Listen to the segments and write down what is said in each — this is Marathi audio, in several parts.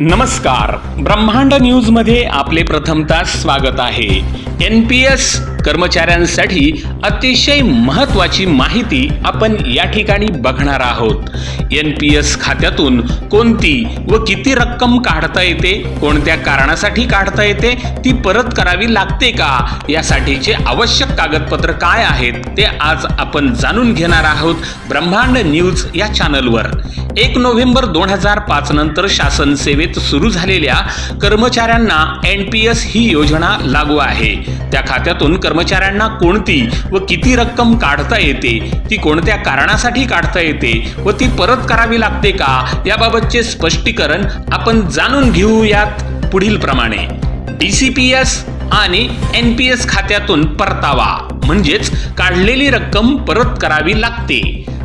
नमस्कार. ब्रह्मांड न्यूजमध्ये आपले प्रथमतः स्वागत आहे. एन पी एस कर्मचाऱ्यांसाठी अतिशय महत्वाची माहिती आपण या ठिकाणी बघणार आहोत. एन पी एस खात्यातून कोणती व किती रक्कम काढता येते कोणत्या कारणासाठी काढता येते ती परत करावी लागते का यासाठीचे आवश्यक कागदपत्र काय आहेत ते आज आपण जाणून घेणार आहोत ब्रह्मांड न्यूज या चॅनलवर. एक नोव्हेंबर दोन हजार पाच नंतर शासन सेवेत सुरू झालेल्या कर्मचाऱ्यांना एन पी एस ही योजना लागू आहे. त्या खात्यातून कर्म कर्मचाऱ्यांना कोणती व किती रक्कम काढता येते ती कोणत्या कारणासाठी काढता येते व ती परत करावी लागते का याबाबतचे स्पष्टीकरण आपण जाणून घेऊयात पुढील प्रमाणे. डी सी पी एस आणि एन पी एस खात्यातून परतावा म्हणजेच काढलेली रक्कम परत करावी लागते.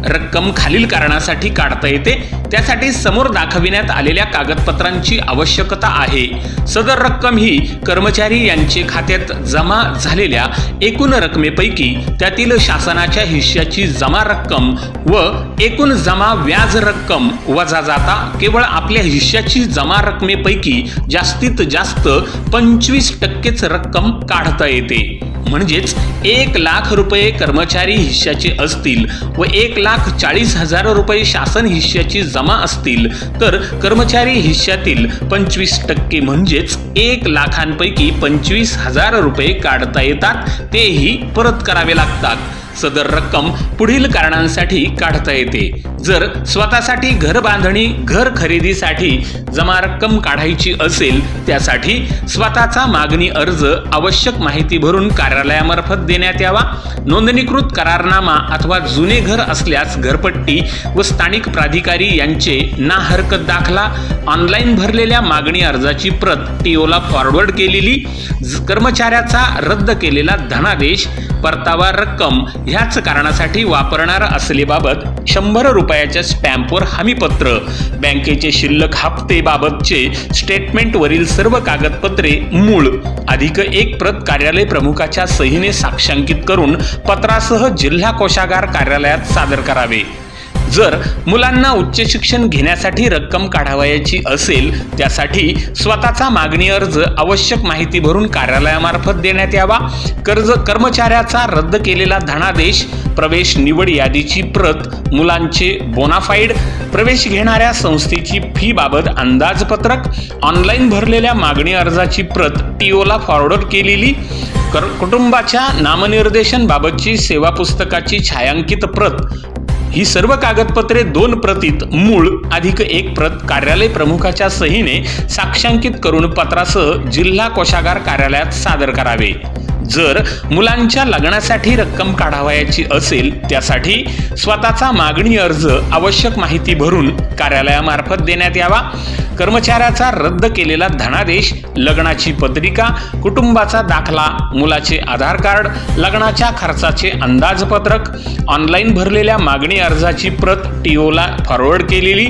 रक्कम खालील कारणासाठी काढता येते. त्यासाठी समोर दाखविण्यात आलेल्या कागदपत्रांची आवश्यकता आहे. सदर रक्कम ही कर्मचारी यांचे खात्यात जमा झालेल्या एकूण रकमेपैकी त्यातील शासनाच्या हिश्श्याची जमा रक्कम व एकूण जमा व्याज रक्कम वजा जाता केवळ आपल्या हिश्श्याची जमा रकमेपैकी जास्तीत जास्त पंचवीस टक्केच रक्कम काढता येते. म्हणजेच एक लाख रुपये कर्मचारी हिश्श्याचे असतील व एक लाख चाळीस हजार रुपये शासन हिश्श्याची जमा असतील तर कर्मचारी हिश्श्यातील पंचवीस टक्के म्हणजेच एक लाखांपैकी पंचवीस हजार रुपये काढता येतात तेही परत करावे लागतात. सदर रक्कम पुढील कारणांसाठी काढता येते. जर स्वतःसाठी घर बांधणी घर खरेदीसाठी जमा रक्कम काढायची असेल त्यासाठी स्वतःचा मागणी अर्ज आवश्यक माहिती भरून कार्यालयामार्फत देण्यात यावा. नोंदणीकृत करारनामा अथवा जुने घर असल्यास घरपट्टी व स्थानिक प्राधिकारी यांचे ना हरकत दाखला. ऑनलाईन भरलेल्या मागणी अर्जाची प्रत टीओला फॉरवर्ड केलेली. कर्मचाऱ्याचा रद्द केलेला धनादेश परतावा रक्कम ह्याच कारणासाठी वापरणार असलेबाबत शंभर रुपये रुपयाच्या स्टॅम्पवर हमीपत्र. बँकेचे शिल्लक हप्ते बाबतचे स्टेटमेंटवरील सर्व कागदपत्रे मूळ. अधिक एक प्रत कार्यालय प्रमुखाच्या सहीने साक्षांकित करून पत्रासह जिल्हा कोषागार कार्यालयात सादर करावे. जर मुलांना उच्च शिक्षण घेण्यासाठी रक्कम काढावयाची असेल त्यासाठी स्वतःचा मागणी अर्ज आवश्यक माहिती भरून कार्यालयामार्फत देण्यात यावा. कर्ज कर्मचाऱ्याचा रद्द केलेला धनादेश प्रवेश निवड यादीची प्रत मुलांचे बोनाफाईड प्रवेश घेणाऱ्या संस्थेची फी बाबत अंदाजपत्रक ऑनलाईन भरलेल्या मागणी अर्जाची प्रत टीओला फॉरवर्ड केलेली कर कुटुंबाच्या नामनिर्देशन बाबतची सेवा पुस्तकाची छायांकित प्रत ही सर्व कागदपत्रे दोन प्रतीत मूळ अधिक एक प्रत कार्यालय प्रमुखाच्या सहीने साक्षांकित करून पत्रासह जिल्हा कोषागार कार्यालयात सादर करावे. जर मुलांच्या लग्नासाठी रक्कम काढावयाची असेल त्यासाठी स्वतःचा मागणी अर्ज आवश्यक माहिती भरून कार्यालयामार्फत देण्यात यावा. कर्मचाऱ्याचा रद्द केलेला धनादेश लग्नाची पत्रिका कुटुंबाचा दाखला मुलाचे आधार कार्ड लग्नाच्या खर्चाचे अंदाजपत्रक ऑनलाईन भरलेल्या मागणी अर्जाची प्रत टीओला फॉरवर्ड केलेली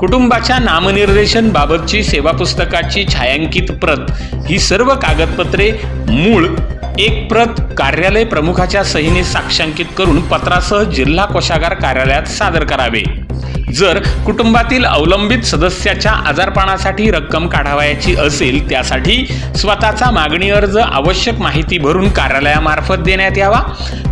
कुटुंबाच्या नामनिर्देशन बाबतची सेवा पुस्तकाची छायांकित प्रत ही सर्व कागदपत्रे मूळ एक प्रत कार्यालय प्रमुखाच्या सहीने साक्षांकित करून पत्रासह जिल्हा कोषागार कार्यालयात सादर करावे. जर कुटुंबातील अवलंबित सदस्याच्या आजारपणासाठी रक्कम काढावयाची असेल त्यासाठी स्वतःचा मागणी अर्ज आवश्यक माहिती भरून कार्यालयामार्फत देण्यात यावा.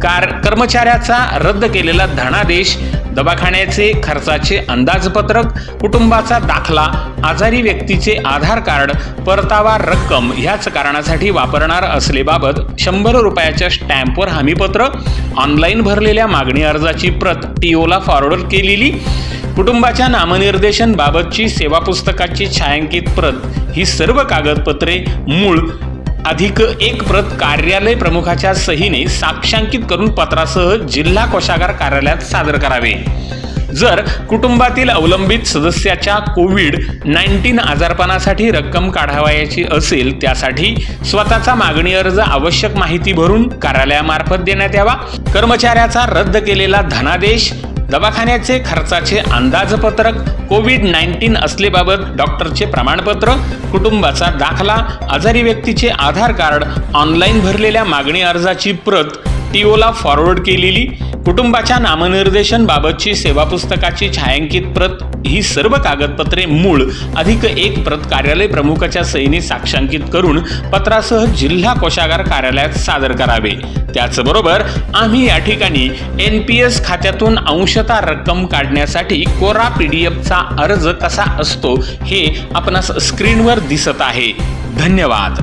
कार कर्मचाऱ्याचा रद्द केलेला धनादेश दवाखान्याचे खर्चाचे अंदाजपत्रक कुटुंबाचा दाखला आजारी व्यक्तीचे आधार कार्ड परतावा रक्कम ह्याच कारणासाठी वापरणार असलेबाबत शंभर रुपयाच्या स्टॅम्पवर हमीपत्र ऑनलाईन भरलेल्या मागणी अर्जाची प्रत टीओला फॉरवर्ड केलेली. कुटुंबाच्या नामनिर्देशन बाबतची सेवा पुस्तकाची छायांकित प्रत ही सर्व कागदपत्रे मूळ अधिक एक प्रत कार्यालय प्रमुखाच्या सहीने साक्षांकित करून पत्रासह जिल्हा कोषागार कार्यालयात सादर करावे. जर कुटुंबातील अवलंबित सदस्याच्या कोविड नाईन्टीन आजारपणासाठी रक्कम काढावयाची असेल त्यासाठी स्वतःचा मागणी अर्ज आवश्यक माहिती भरून कार्यालयामार्फत देण्यात यावा. कर्मचाऱ्याचा रद्द केलेला धनादेश दवाखान्याचे खर्चाचे अंदाजपत्रक कोविड नाईन्टीन असलेबाबत डॉक्टरचे प्रमाणपत्र कुटुंबाचा दाखला आजारी व्यक्तीचे आधार कार्ड ऑनलाईन भरलेल्या मागणी अर्जाची प्रत टीओला फॉरवर्ड केलेली कुटुंबाच्या नामनिर्देशन बाबतची सेवा पुस्तकाची छायांकित प्रत ही सर्व कागदपत्रे मूळ अधिक एक प्रत कार्यालय प्रमुखाच्या सहीने साक्षांकित करून पत्रासह जिल्हा कोषागार कार्यालयात सादर करावे. त्याचबरोबर आम्ही या ठिकाणी एन पी एस खात्यातून अंशता रक्कम काढण्यासाठी कोरा पी डी एफचा अर्ज कसा असतो हे आपणास स्क्रीनवर दिसत आहे. धन्यवाद.